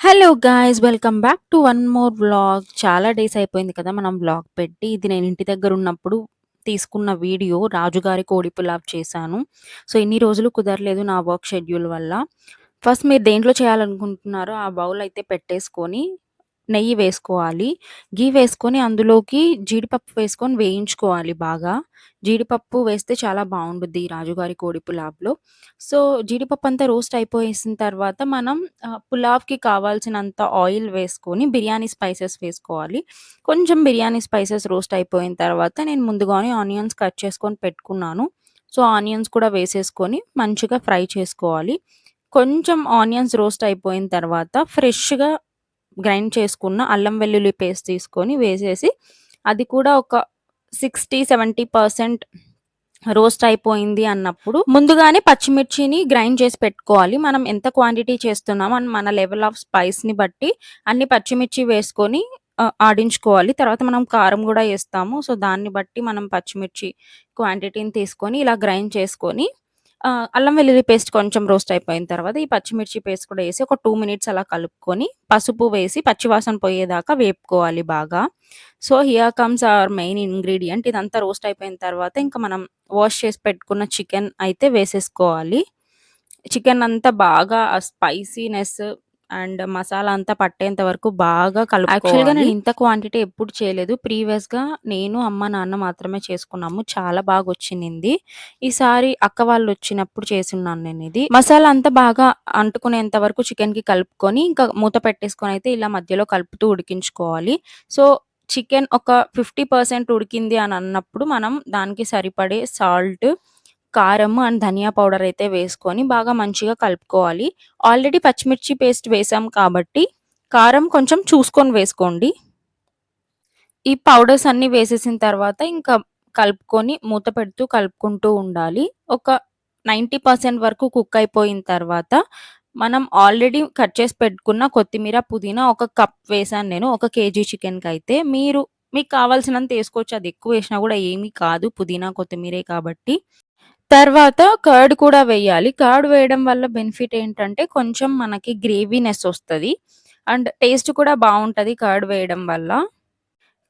Hello guys welcome back to one more vlog. చాలా days అయిపోయింది కదా! మనం వ్లాగ్ పెట్టి. ఇది నేను ఇంటి దగ్గర ఉన్నప్పుడు తీసుకున్న వీడియో. రాజుగారి కోడి పులావ్ చేశాను. సో, ఇన్ని రోజులు కుదరలేదు నా వర్క్ షెడ్యూల్ వల్ల. ఫస్ట్ మీరు దేంట్లో చేయాలనుకుంటున్నారో ఆ బౌల్ అయితే పెట్టేసుకొని, నెయ్యి వేసుకోవాలి. ఘీ వేసుకొని అందులోకి జీడిపప్పు వేసుకొని వేయించుకోవాలి బాగా. జీడిపప్పు వేస్తే చాలా బాగుంటుంది రాజుగారి కోడి పులావ్‌లో. సో, జీడిపప్పు అంతా రోస్ట్ అయిపోయేసిన తర్వాత మనం పులావ్‌కి కావాల్సినంత ఆయిల్ వేసుకొని బిర్యానీ స్పైసెస్ వేసుకోవాలి. కొంచెం బిర్యానీ స్పైసెస్ రోస్ట్ అయిపోయిన తర్వాత నేను ముందుగానే ఆనియన్స్ కట్ చేసుకొని పెట్టుకున్నాను. సో, ఆనియన్స్ కూడా వేసేసుకొని మంచిగా ఫ్రై చేసుకోవాలి. కొంచెం ఆనియన్స్ రోస్ట్ అయిపోయిన తర్వాత ఫ్రెష్‌గా గ్రైండ్ చేసుకున్న అల్లం వెల్లుల్లి పేస్ట్ తీసుకొని వేసేసి అది కూడా ఒక 60, 70% రోస్ట్ అయిపోయింది అన్నప్పుడు ముందుగానే పచ్చిమిర్చిని గ్రైండ్ చేసి పెట్టుకోవాలి. మనం ఎంత క్వాంటిటీ చేస్తున్నామో మన లెవెల్ ఆఫ్ స్పైస్‌ని బట్టి అన్ని పచ్చిమిర్చి వేసుకొని ఆడించుకోవాలి. తర్వాత మనం కారం కూడా వేస్తాము సో, దాన్ని బట్టి మనం పచ్చిమిర్చి క్వాంటిటీని తీసుకొని ఇలా గ్రైండ్ చేసుకొని అల్లం వెల్లుల్లి పేస్ట్ కొంచెం రోస్ట్ అయిపోయిన తర్వాత ఈ పచ్చిమిర్చి పేస్ట్ కూడా వేసి ఒక టూ మినిట్స్ అలా కలుపుకొని పసుపు వేసి పచ్చివాసన పోయేదాకా వేపుకోవాలి బాగా. So, here comes our main ingredient. ఇదంతా రోస్ట్ అయిపోయిన తర్వాత ఇంకా మనం వాష్ చేసి పెట్టుకున్న చికెన్ అయితే వేసేసుకోవాలి. చికెన్ అంతా బాగా ఆ స్పైసీనెస్ అండ్ మసాలా అంతా పట్టేంత వరకు బాగా కలు యాక్చువల్‌గా నేను ఇంత క్వాంటిటీ ఎప్పుడు చేయలేదు. ప్రీవియస్‌గా నేను, అమ్మ, నాన్న మాత్రమే చేసుకున్నాము. చాలా బాగా వచ్చింది ఈసారి అక్క వాళ్ళు వచ్చినప్పుడు చేసిన్నాను నేను ఇది మసాలా అంతా బాగా అంటుకునేంత వరకు చికెన్‌కి కలుపుకొని ఇంకా మూత పెట్టేసుకొని అయితే ఇలా మధ్యలో కలుపుతూ ఉడికించుకోవాలి. సో, చికెన్ ఒక 50% ఉడికింది అని అన్నప్పుడు మనం దానికి సరిపడే సాల్ట్, కారం అండ్ ధనియా పౌడర్ అయితే వేసుకొని బాగా మంచిగా కలుపుకోవాలి. ఆల్రెడీ పచ్చిమిర్చి పేస్ట్ వేసాం కాబట్టి కారం కొంచెం చూసుకొని వేసుకోండి. ఈ పౌడర్స్ అన్నీ వేసేసిన తర్వాత ఇంకా కలుపుకొని మూత పెడుతూ కలుపుకుంటూ ఉండాలి. ఒక 90% వరకు కుక్ అయిపోయిన తర్వాత మనం ఆల్రెడీ కట్ చేసి పెట్టుకున్న కొత్తిమీర, పుదీనా ఒక కప్ వేసాను నేను. ఒక కేజీ చికెన్కి అయితే మీరు మీకు కావాల్సినంత వేసుకోవచ్చు అది ఎక్కువ వేసినా కూడా ఏమీ కాదు. పుదీనా, కొత్తిమీరే కాబట్టి. తర్వాత కర్డ్ కూడా వేయాలి. కర్డ్ వేయడం వల్ల బెనిఫిట్ ఏంటంటే కొంచెం మనకి గ్రేవీనెస్ వస్తుంది అండ్ టేస్ట్ కూడా బాగుంటుంది కర్డ్ వేయడం వల్ల.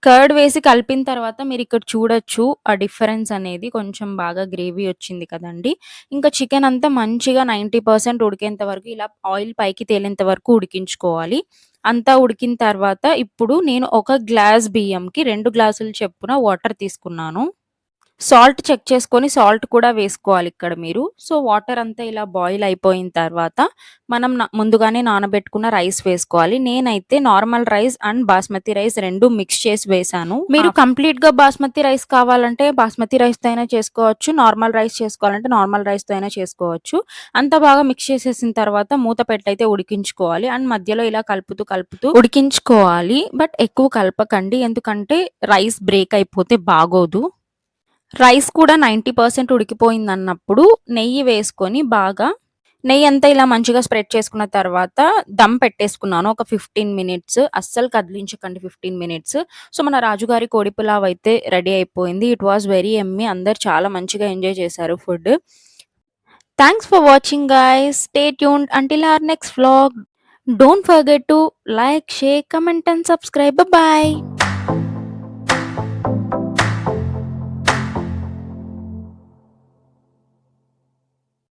కర్డ్ వేసి కలిపిన తర్వాత మీరు ఇక్కడ చూడొచ్చు ఆ డిఫరెన్స్ అనేది కొంచెం బాగా గ్రేవీ వచ్చింది కదండి ఇంకా చికెన్ అంతా మంచిగా 90% ఉడికేంత వరకు ఇలా ఆయిల్ పైకి తేలేంత వరకు ఉడికించుకోవాలి. అంతా ఉడికిన తర్వాత ఇప్పుడు నేను ఒక గ్లాస్ బియ్యంకి రెండు గ్లాసులు చెప్పున వాటర్ తీసుకున్నాను. సాల్ట్ చెక్ చేసుకొని సాల్ట్ కూడా వేసుకోవాలి ఇక్కడ మీరు. సో, వాటర్ అంతా ఇలా బాయిల్ అయిపోయిన తర్వాత మనం ముందుగానే నానబెట్టుకున్న రైస్ వేసుకోవాలి. నేనైతే normal rice and basmati rice 2 mix చేసి వేశాను. మీరు కంప్లీట్‌గా బాస్మతి రైస్ కావాలంటే బాస్మతి రైస్‌తో అయినా చేసుకోవచ్చు. నార్మల్ రైస్ చేసుకోవాలంటే నార్మల్ రైస్‌తో అయినా చేసుకోవచ్చు. అంతా బాగా మిక్స్ చేసేసిన తర్వాత మూత పెట్టయితే ఉడికించుకోవాలి. అండ్ మధ్యలో ఇలా కలుపుతూ, కలుపుతూ ఉడికించుకోవాలి. బట్ ఎక్కువ కలపకండి. ఎందుకంటే రైస్ బ్రేక్ అయిపోతే బాగోదు. రైస్ కూడా నైన్టీ పర్సెంట్ ఉడికిపోయింది అన్నప్పుడు నెయ్యి వేసుకొని బాగా నెయ్యి అంతా ఇలా మంచిగా స్ప్రెడ్ చేసుకున్న తర్వాత దమ్ పెట్టేసుకున్నాను. ఒక 15 మినిట్స్. అస్సలు కదిలించకండి 15 మినిట్స్. సో, మన రాజుగారి కోడి పులావ్ అయితే రెడీ అయిపోయింది. ఇట్ వాస్ వెరీ ఎమ్మి అందరు చాలా మంచిగా ఎంజాయ్ చేశారు food. Thanks for watching guys. Stay tuned until our next vlog. Don't forget to like, share, comment and subscribe. Bye.